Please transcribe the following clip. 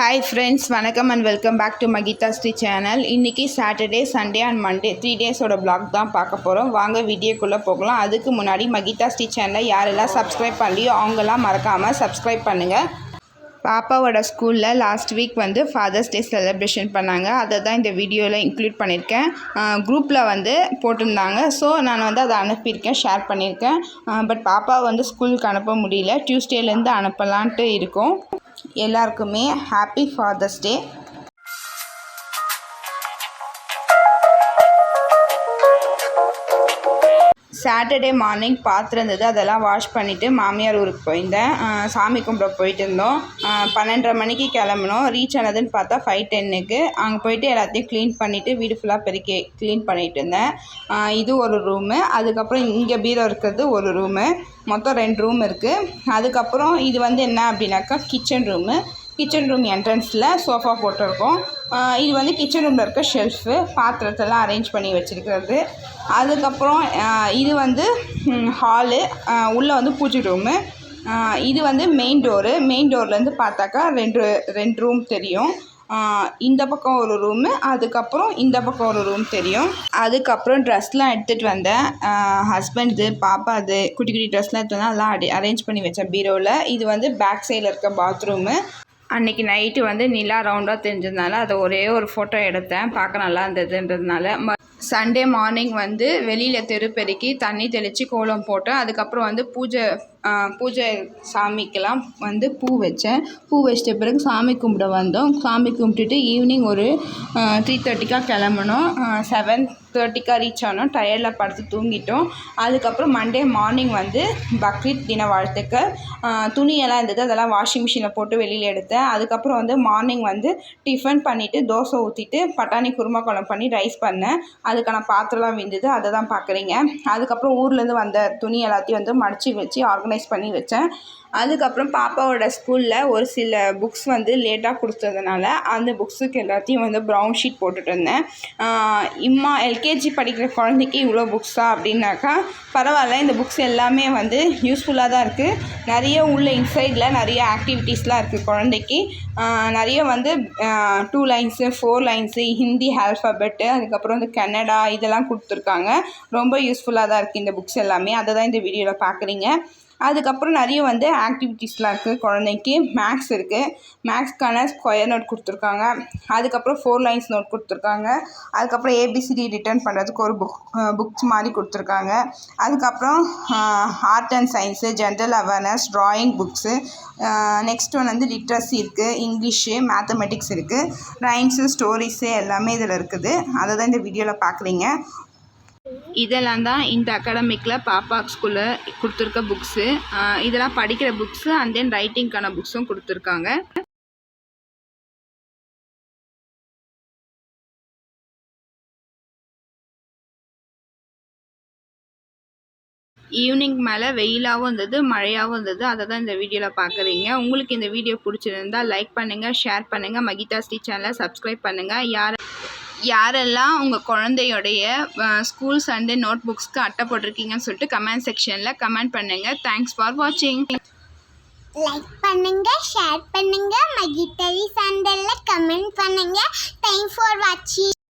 Hi friends வணக்கம் and welcome back to Mahitha Sri channel இன்றைக்கி Saturday Sunday and Monday three டேஸோட black தான் பார்க்க போகிறோம் வாங்க வீடியோக்குள்ளே போகலாம். அதுக்கு முன்னாடி மகிதா ஸ்ரீ சேனலை யாரெல்லாம் சப்ஸ்கிரைப் பண்ணலையோ அவங்களாம் மறக்காமல் சப்ஸ்கிரைப் பண்ணுங்கள் பாப்பாவோட ஸ்கூலில் லாஸ்ட் வீக் வந்து ஃபாதர்ஸ் டே செலிப்ரேஷன் பண்ணாங்க. அதை தான் இந்த வீடியோவில் இன்க்ளூட் பண்ணியிருக்கேன். குரூப்பில் வந்து போட்டிருந்தாங்க. ஸோ நான் வந்து அதை அனுப்பியிருக்கேன் ஷேர் பண்ணியிருக்கேன். பட் பாப்பா வந்து ஸ்கூலுக்கு அனுப்ப முடியல. டியூஸ்டேலேருந்து அனுப்பலான்ட்டு இருக்கோம். எல்லாருக்குமே happy Father's Day Saturday morning பாத்திரம் இருந்தது அதெல்லாம் வாஷ் பண்ணிவிட்டு மாமியார் ஊருக்கு போயிருந்தேன். சாமி கும்பிட போயிட்டு இருந்தோம். பன்னெண்டரை மணிக்கு கிளம்புனோம். ரீச் ஆனதுன்னு பார்த்தா ஃபைவ் டென்னுக்கு அங்கே போயிட்டு எல்லாத்தையும் க்ளீன் பண்ணிவிட்டு வீடு ஃபுல்லாக பெருக்கி க்ளீன் பண்ணிட்டு இருந்தேன். இது ஒரு ரூமு அதுக்கப்புறம் இங்கே பீரோ இருக்கிறது ஒரு ரூமு மொத்தம் ரெண்டு ரூம் இருக்குது அதுக்கப்புறம் இது வந்து என்ன அப்படின்னாக்கா கிச்சன் ரூமு கிச்சன் ரூம் என்ட்ரன்ஸில் சோஃபா போட்டிருக்கோம். இது வந்து கிச்சன் ரூமில் இருக்க ஷெல்ஃபு பாத்திரத்தெல்லாம் அரேஞ்ச் பண்ணி வச்சுருக்கிறது. அதுக்கப்புறம் இது வந்து ஹாலு உள்ளே வந்து பூஜை ரூமு இது வந்து மெயின் டோரு மெயின் டோர்லேருந்து பார்த்தாக்கா ரெண்டு ரெண்டு ரூம் தெரியும். இந்த பக்கம் ஒரு ரூமு அதுக்கப்புறம் இந்த பக்கம் ஒரு ரூம் தெரியும். அதுக்கப்புறம் ட்ரெஸ்லாம் எடுத்துகிட்டு வந்தேன். ஹஸ்பண்ட்து பாப்பாது குட்டி குட்டி ட்ரெஸ்லாம் எடுத்து வந்தேன். அதெல்லாம் அடி அரேஞ்ச் பண்ணி வச்சேன் பீரோவில் இது வந்து பேக் சைடில் இருக்க பாத்ரூமு அன்றைக்கி நைட்டு வந்து நிலா ரவுண்டாக தெரிஞ்சதுனால அதை ஒரே ஒரு ஃபோட்டோ எடுத்தேன். பார்க்க நல்லா இருந்ததுன்றதுனால. ம சண்டே மார்னிங் வந்து வெளியில் தெரு பெருக்கி தண்ணி தெளித்து கோலம் போட்டேன். அதுக்கப்புறம் வந்து பூஜை பூஜை சாமிக்கெல்லாம் வந்து பூ வச்சேன். பூ வச்சிட்ட பிறகு சாமி கும்பிட வந்தோம். சாமி கும்பிட்டுட்டு ஈவினிங் ஒரு த்ரீ தேர்ட்டிக்காக கிளம்புனோம். செவன் தேர்ட்டிக்காக ரீச் ஆனோம். டயர்டில் படுத்து தூங்கிட்டோம். அதுக்கப்புறம் மண்டே மார்னிங் வந்து பக்ரீத் தின வாழ்த்துக்கள் துணியெல்லாம் இருந்தது. அதெல்லாம் வாஷிங் மிஷினில் போட்டு வெளியில் எடுத்தேன். அதுக்கப்புறம் வந்து மார்னிங் வந்து டிஃபன் பண்ணிவிட்டு தோசை ஊற்றிட்டு பட்டாணி குருமா குழம்பு பண்ணி ரைஸ் பண்ணேன். அதுக்கான பாத்திரம்லாம் விழுந்தது. அதை தான் பார்க்குறீங்க அதுக்கப்புறம் ஊர்லேருந்து வந்த துணி எல்லாத்தையும் வந்து மடித்து வச்சு ஆர்கனைஸ் பண்ணி வச்சேன். அதுக்கப்புறம் பாப்பாவோட ஸ்கூலில் ஒரு சில புக்ஸ் வந்து லேட்டாக கொடுத்ததுனால அந்த புக்ஸுக்கு எல்லாத்தையும் வந்து ப்ரௌன் ஷீட் போட்டுட்டு இருந்தேன். இம்மா எல்கேஜி படிக்கிற குழந்தைக்கு இவ்வளோ புக்ஸா அப்படின்னாக்கா பரவாயில்ல இந்த புக்ஸ் எல்லாமே வந்து யூஸ்ஃபுல்லாக தான் இருக்குது நிறைய உள்ள இன்சைடில் நிறைய ஆக்டிவிட்டீஸ்லாம் இருக்குது குழந்தைக்கு. நிறைய வந்து two lines four lines Hindi alphabet அதுக்கப்புறம் வந்து கன்னடா இதெல்லாம் கொடுத்துருக்காங்க. ரொம்ப யூஸ்ஃபுல்லாக தான் இருக்குது இந்த புக்ஸ் எல்லாமே. அதை தான் இந்த வீடியோவில் பார்க்குறீங்க அதுக்கப்புறம் நிறைய வந்து ஆக்டிவிட்டீஸ்லாம் இருக்குது குழந்தைக்கு மேக்ஸ் இருக்குது மேக்ஸ்க்கான ஸ்கொயர் நோட் கொடுத்துருக்காங்க. அதுக்கப்புறம் ஃபோர் லைன்ஸ் நோட் கொடுத்துருக்காங்க. அதுக்கப்புறம் ஏபிசிடி ரிட்டர்ன் பண்ணுறதுக்கு ஒரு புக் புக்ஸ் மாதிரி கொடுத்துருக்காங்க. அதுக்கப்புறம் art and science general awareness drawing books next one வந்து லிட்ரஸி இருக்குது இங்கிலீஷு மேத்தமெட்டிக்ஸ் இருக்குது ரைம்ஸு ஸ்டோரிஸு எல்லாமே இதில் இருக்குது. அதை தான் இந்த வீடியோவில் பார்க்குறீங்க. இதெல்லாம் தான் இந்த அகாடமிக்கில் பாப்பா ஸ்கூலில் கொடுத்துருக்க புக்ஸு இதெல்லாம் படிக்கிற புக்ஸு அண்ட் தென் ரைட்டிங்க்கான புக்ஸும் கொடுத்துருக்காங்க. ஈவினிங் மேலே வெயிலாகவும் இருந்தது மழையாகவும் இருந்தது. அதை தான் இந்த வீடியோவில் பார்க்குறீங்க. உங்களுக்கு இந்த வீடியோ பிடிச்சிருந்தா லைக் பண்ணுங்கள் ஷேர் பண்ணுங்கள் மகிதா ஸ்ரீ சேனலை சப்ஸ்கிரைப் பண்ணுங்கள் யார் யாரெல்லாம் உங்கள் குழந்தையோடைய ஸ்கூல் சண்டே நோட் புக்ஸ்க்கு அட்டை போட்டிருக்கீங்கன்னு சொல்லிட்டு கமெண்ட் செக்ஷனில் கமெண்ட் பண்ணுங்கள் தேங்க்ஸ் ஃபார் வாட்சிங் லைக் பண்ணுங்க ஷேர் பண்ணுங்க மகித்தரி சாண்டல்ல கமெண்ட் பண்ணுங்க. தேங்க்ஸ் ஃபார் வாட்சிங்